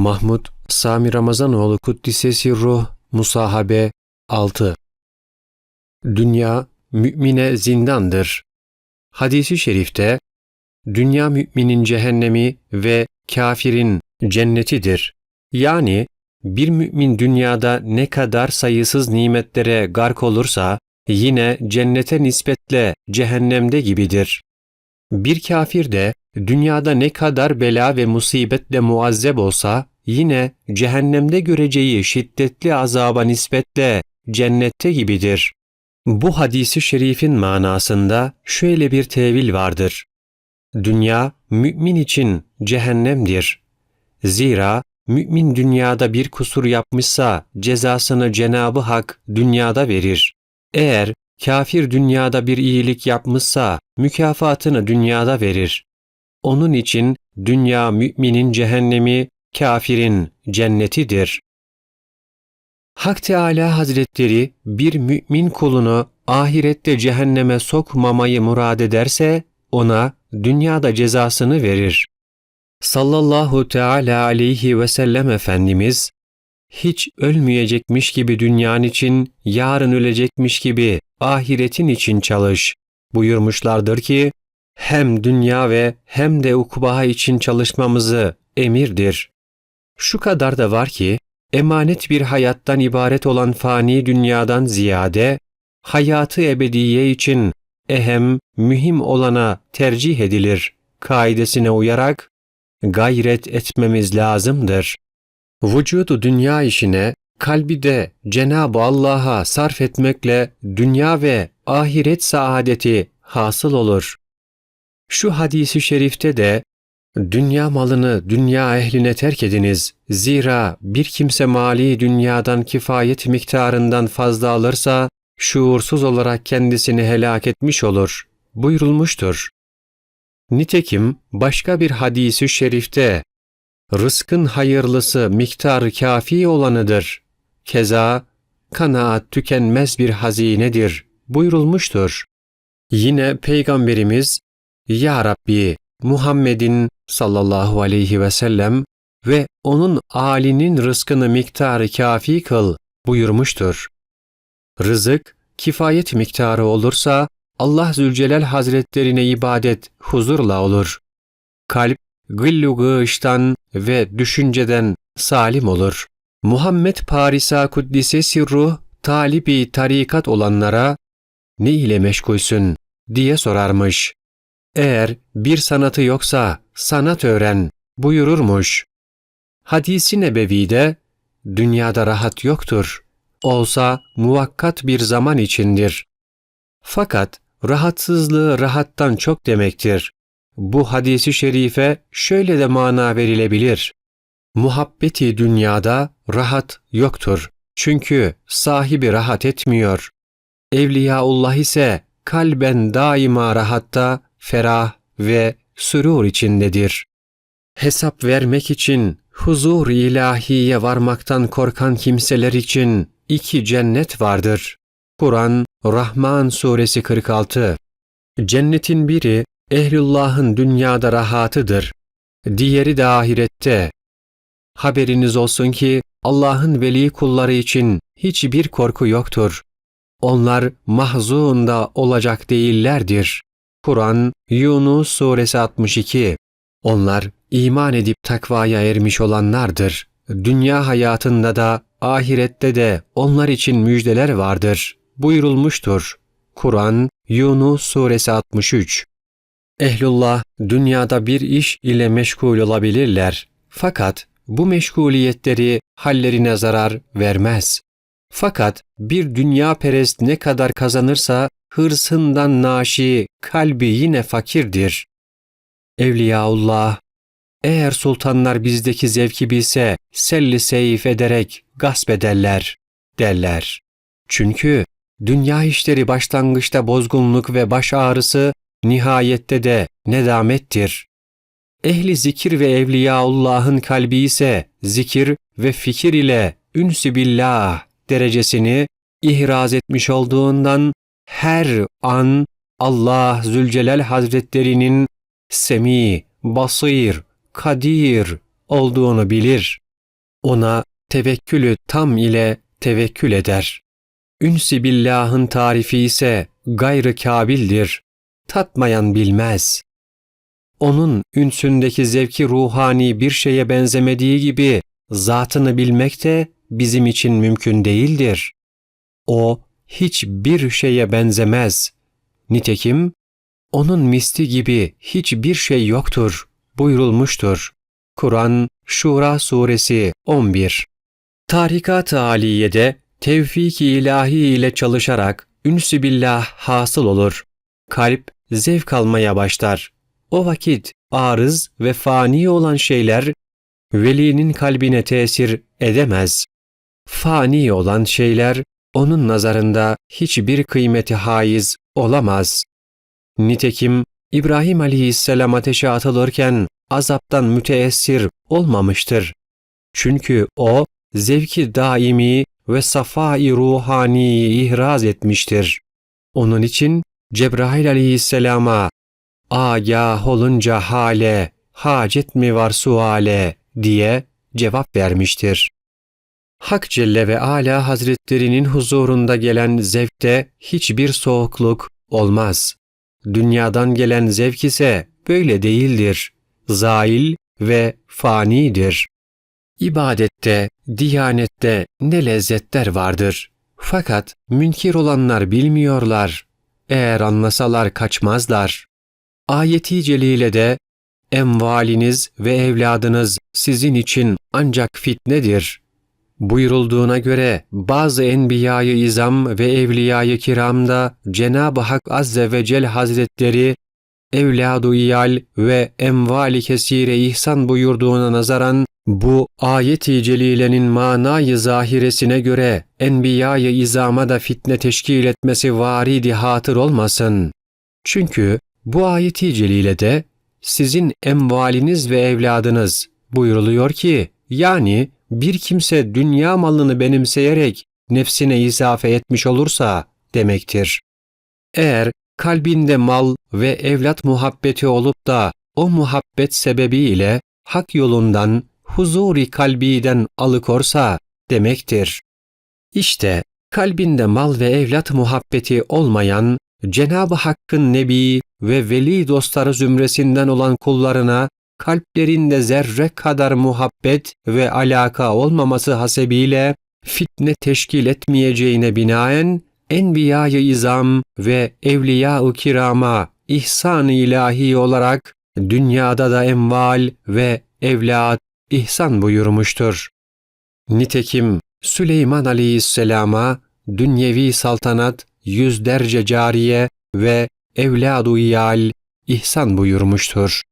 Mahmud Sami Ramazanoğlu Kuddisesi Ruh Musahabe 6 Dünya mümine zindandır. Hadisi şerifte dünya müminin cehennemi ve kafirin cennetidir. Yani bir mümin dünyada ne kadar sayısız nimetlere gark olursa yine cennete nispetle cehennemde gibidir. Bir kafir de dünyada ne kadar bela ve musibetle muazzeb olsa yine cehennemde göreceği şiddetli azaba nispetle cennette gibidir. Bu hadisi şerifin manasında şöyle bir tevil vardır. Dünya mümin için cehennemdir. Zira mümin dünyada bir kusur yapmışsa cezasını Cenabı Hak dünyada verir. Eğer kafir dünyada bir iyilik yapmışsa mükafatını dünyada verir. Onun için dünya müminin cehennemi, kafirin cennetidir. Hak Teala Hazretleri bir mümin kulunu ahirette cehenneme sokmamayı murad ederse ona dünyada cezasını verir. Sallallahu teala aleyhi ve sellem Efendimiz hiç ölmeyecekmiş gibi dünyanın için, yarın ölecekmiş gibi ahiretin için çalış buyurmuşlardır ki, hem dünya ve hem de ukbaha için çalışmamızı emirdir. Şu kadar da var ki, emanet bir hayattan ibaret olan fani dünyadan ziyade, hayatı ebediye için ehem, mühim olana tercih edilir kaidesine uyarak gayret etmemiz lazımdır. Vücudu dünya işine, kalbi de Cenab-ı Allah'a sarf etmekle dünya ve ahiret saadeti hasıl olur. Şu hadisi şerifte de Dünya malını dünya ehline terk ediniz. Zira bir kimse mali dünyadan kifayet miktarından fazla alırsa, şuursuz olarak kendisini helak etmiş olur, buyurulmuştur. Nitekim başka bir hadisi şerifte, rızkın hayırlısı miktar kafi olanıdır. Keza, kanaat tükenmez bir hazinedir, buyurulmuştur. Yine Peygamberimiz, Ya Rabbi, Muhammed'in sallallahu aleyhi ve sellem ve onun âlinin rızkını miktarı kafi kıl buyurmuştur. Rızık, kifayet miktarı olursa Allah Zülcelal Hazretlerine ibadet huzurla olur. Kalp, gıllu gığıştan ve düşünceden salim olur. Muhammed Parisa Kuddise Sirruh, talibi tarikat olanlara, ne ile meşgulsün diye sorarmış. Eğer bir sanatı yoksa sanat öğren buyururmuş. Hadisi nebevide dünyada rahat yoktur. Olsa muvakkat bir zaman içindir. Fakat rahatsızlığı rahattan çok demektir. Bu hadisi şerife şöyle de mana verilebilir. Muhabbeti dünyada rahat yoktur. Çünkü sahibi rahat etmiyor. Evliyaullah ise kalben daima rahatta, ferah ve sürur içindedir. Hesap vermek için huzur ilahiye varmaktan korkan kimseler için iki cennet vardır. Kur'an Rahman Suresi 46 Cennetin biri ehlullahın dünyada rahatıdır. Diğeri de ahirette. Haberiniz olsun ki Allah'ın veli kulları için hiçbir korku yoktur. Onlar mahzunda olacak değillerdir. Kur'an Yunus Suresi 62 Onlar iman edip takvaya ermiş olanlardır. Dünya hayatında da ahirette de onlar için müjdeler vardır buyurulmuştur. Kur'an Yunus Suresi 63 Ehlullah dünyada bir iş ile meşgul olabilirler. Fakat bu meşguliyetleri hallerine zarar vermez. Fakat bir dünya perest ne kadar kazanırsa hırsından naşi kalbi yine fakirdir. Evliyaullah, eğer sultanlar bizdeki zevki bilse selli seyif ederek gasp ederler, derler. Çünkü dünya işleri başlangıçta bozgunluk ve baş ağrısı, nihayette de nedamettir. Ehli zikir ve evliyaullah'ın kalbi ise zikir ve fikir ile ünsü billah derecesini ihraz etmiş olduğundan her an Allah Zülcelal Hazretlerinin Semi, Basir, Kadir olduğunu bilir. ona tevekkülü tam ile tevekkül eder. Ünsi billahın tarifi ise gayrı kabildir. Tatmayan bilmez. Onun ünsündeki zevki ruhani bir şeye benzemediği gibi zatını bilmek de bizim için mümkün değildir. O hiçbir şeye benzemez. Nitekim onun misli gibi hiçbir şey yoktur buyurulmuştur. Kur'an Şura Suresi 11 Tarikat-ı Aliye'de tevfik-i ilahi ile çalışarak ünsü billah hasıl olur. Kalp zevk almaya başlar. O vakit arız ve fani olan şeyler velinin kalbine tesir edemez. Fani olan şeyler onun nazarında hiçbir kıymeti haiz olamaz. Nitekim İbrahim aleyhisselam ateşe atılırken azaptan müteessir olmamıştır. Çünkü o zevki daimi ve safai ruhaniyi ihraz etmiştir. Onun için Cebrail aleyhisselama agah olunca hale, hacet mi var suale diye cevap vermiştir. Hak Celle ve Ala Hazretlerinin huzurunda gelen zevkte hiçbir soğukluk olmaz. Dünyadan gelen zevk ise böyle değildir. Zail ve fanidir. İbadette, diyanette ne lezzetler vardır. Fakat münkir olanlar bilmiyorlar. Eğer anlasalar kaçmazlar. Ayeti celilede emvaliniz ve evladınız sizin için ancak fitnedir. Buyurulduğuna göre bazı enbiyayı izam ve evliyayı kiramda Cenab-ı Hak Azze ve Cel Hazretleri evladu iyal ve emvali kesire ihsan buyurduğuna nazaran bu ayet-i celilenin manayı zahiresine göre enbiyayı izama da fitne teşkil etmesi varidi hatır olmasın. Çünkü bu ayet-i celilede sizin emvaliniz ve evladınız buyuruluyor ki yani bir kimse dünya malını benimseyerek nefsine izafe etmiş olursa demektir. Eğer kalbinde mal ve evlat muhabbeti olup da o muhabbet sebebiyle hak yolundan, huzuri kalbiden alıkorsa demektir. İşte kalbinde mal ve evlat muhabbeti olmayan, Cenab-ı Hakk'ın nebi ve veli dostları zümresinden olan kullarına kalplerinde zerre kadar muhabbet ve alaka olmaması hasebiyle fitne teşkil etmeyeceğine binaen enbiya-i izam ve evliya-ı kirama ihsan-ı ilahi olarak dünyada da emval ve evlat ihsan buyurmuştur. Nitekim Süleyman aleyhisselama dünyevi saltanat, yüzlerce cariye ve evladu iyal ihsan buyurmuştur.